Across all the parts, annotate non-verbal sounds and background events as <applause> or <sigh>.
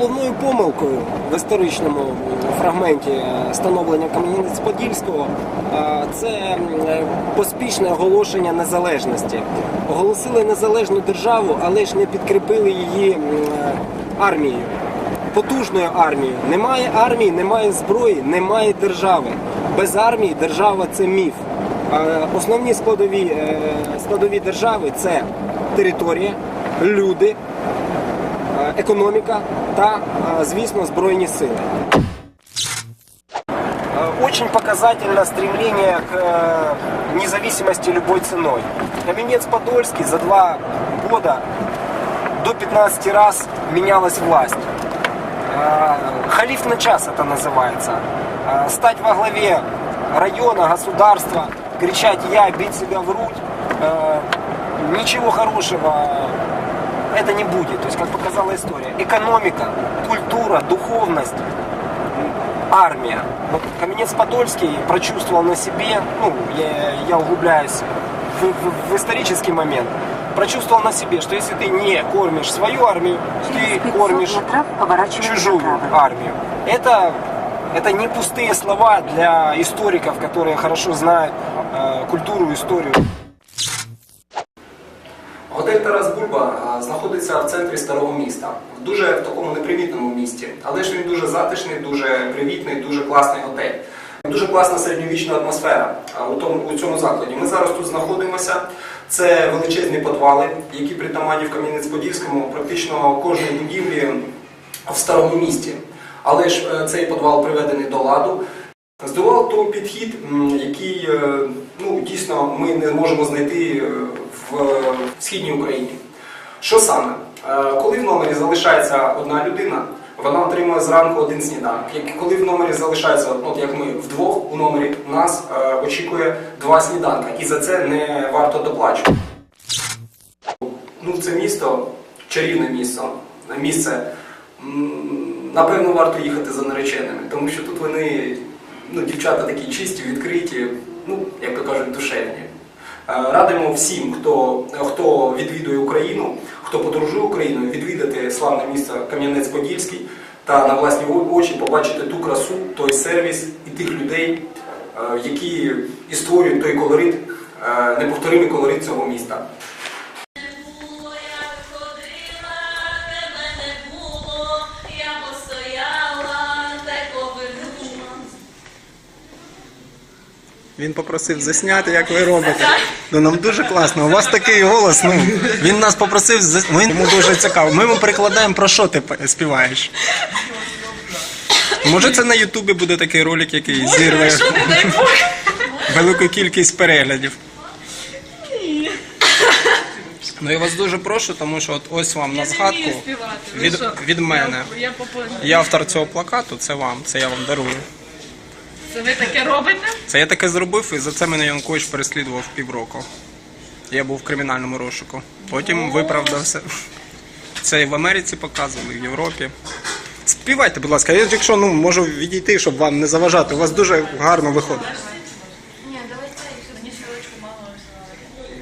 Головною помилкою в історичному фрагменті становлення Кам'янець-Подільського це е, поспішне оголошення незалежності. Оголосили незалежну державу, але ж не підкріпили її е, армією. Потужною армією. Немає армії, немає зброї, немає держави. Без армії держава це міф. Основні складові, е, складові держави це територія, люди, економіка та, е, звісно, збройні сили. Э, Очень показательно стремление к э, независимости любой ценой. Каменец-Подольский за два года до 15 раз менялась власть. Э, Халиф на час это называется. Э, Стать во главе района, государства, кричать «я», бить себя в грудь, э, ничего хорошего это не будет. То есть, как показала история. Экономика, культура, духовность, армия. Вот Каменец-Подольский прочувствовал на себе, ну, я, я углубляюсь в, в- в исторический момент, прочувствовал на себе, что если ты не кормишь свою армию, ты 500 кормишь чужую армию. Это, это не пустые слова для историков, которые хорошо знают э, культуру, историю. Готель Тарас Бульба знаходиться в центрі старого міста, в дуже в такому непримітному місті. Але ж він дуже затишний, дуже привітний, дуже класний готель. Дуже класна середньовічна атмосфера а, у, тому, у цьому закладі. Ми зараз тут знаходимося. Це величезні підвали, які притаманні в Кам'янець-Подільському, практично кожній будівлі в старому місті. Але ж е, цей підвал приведений до ладу. Здивував той підхід, який е, ну, дійсно ми не можемо знайти е, в е, східній Україні. Що саме? Е, Коли в номері залишається одна людина, вона отримує зранку один сніданок. Коли в номері залишається, от як ми вдвох у номері, нас е, очікує два сніданка, і за це не варто доплачувати. Ну, це місто, чарівне місто, місце. Напевно, варто їхати за нареченими, тому що тут вони, ну, дівчата такі чисті, відкриті, ну, як то кажуть, душевні. Е, Радимо всім, хто, хто відвідує Україну, хто подорожує Україною, відвідати славне місто Кам'янець-Подільський та на власні очі побачити ту красу, той сервіс і тих людей, е, які і створюють той колорит, е, неповторимий колорит цього міста. Він попросив засняти, як ви робите. Ну нам дуже класно. У вас такий голос. Ну він нас попросив зас... Ми йому дуже цікаво. Ми йому перекладаємо про що ти співаєш. Може, це на Ютубі буде такий ролик, який зірве велику кількість переглядів. Ну я вас дуже прошу, тому що от ось вам на згадку від, від мене. Я автор цього плакату, це вам, це я вам дарую. Це ви таке робите? Це я таке зробив, і за це мене Янкович переслідував півроку. Я був в кримінальному розшуку. Потім виправдався. Це і в Америці показували, і в Європі. Співайте, будь ласка, я якщо ну, можу відійти, щоб вам не заважати. У вас дуже гарно виходить. Ні, давайте мені сорочку мало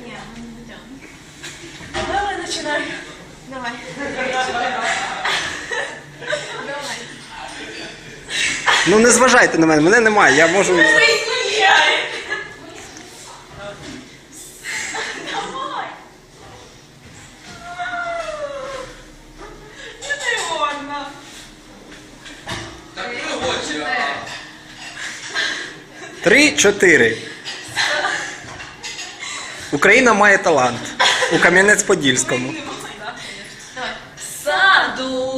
Ні, Давай починай. давай. <laughs> Ну не зважайте на мене, мене немає. Я можу. Три, чотири. Україна має талант. У Кам'янець-Подільському. Саду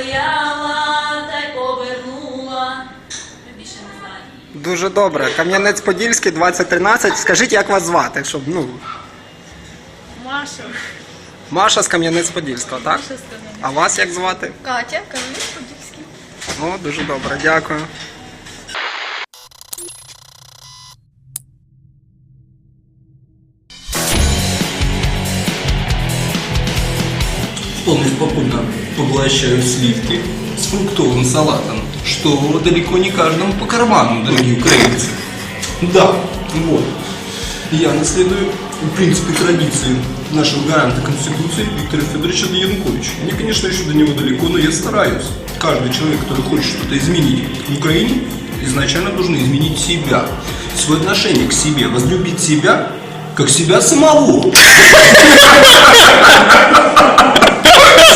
постояла та й повернула. Я більше не знаю. Дуже добре. Кам'янець-Подільський, 2013. Скажіть, як вас звати, щоб ну. Маша. Маша з Кам'янець-Подільського, так? А вас як звати? Катя, Кам'янець Подільський. О, дуже добре, дякую. Вполне спокойно поглощаю сливки с фруктовым салатом, что далеко не каждому по карману, дорогие украинцы. Да, вот. Я наследую принципы традиции нашего гаранта Конституции Виктора Федоровича Януковича. Мне, конечно, еще до него далеко, но я стараюсь. Каждый человек, который хочет что-то изменить в Украине, изначально должен изменить себя. Свое отношение к себе, возлюбить себя, как себя самого.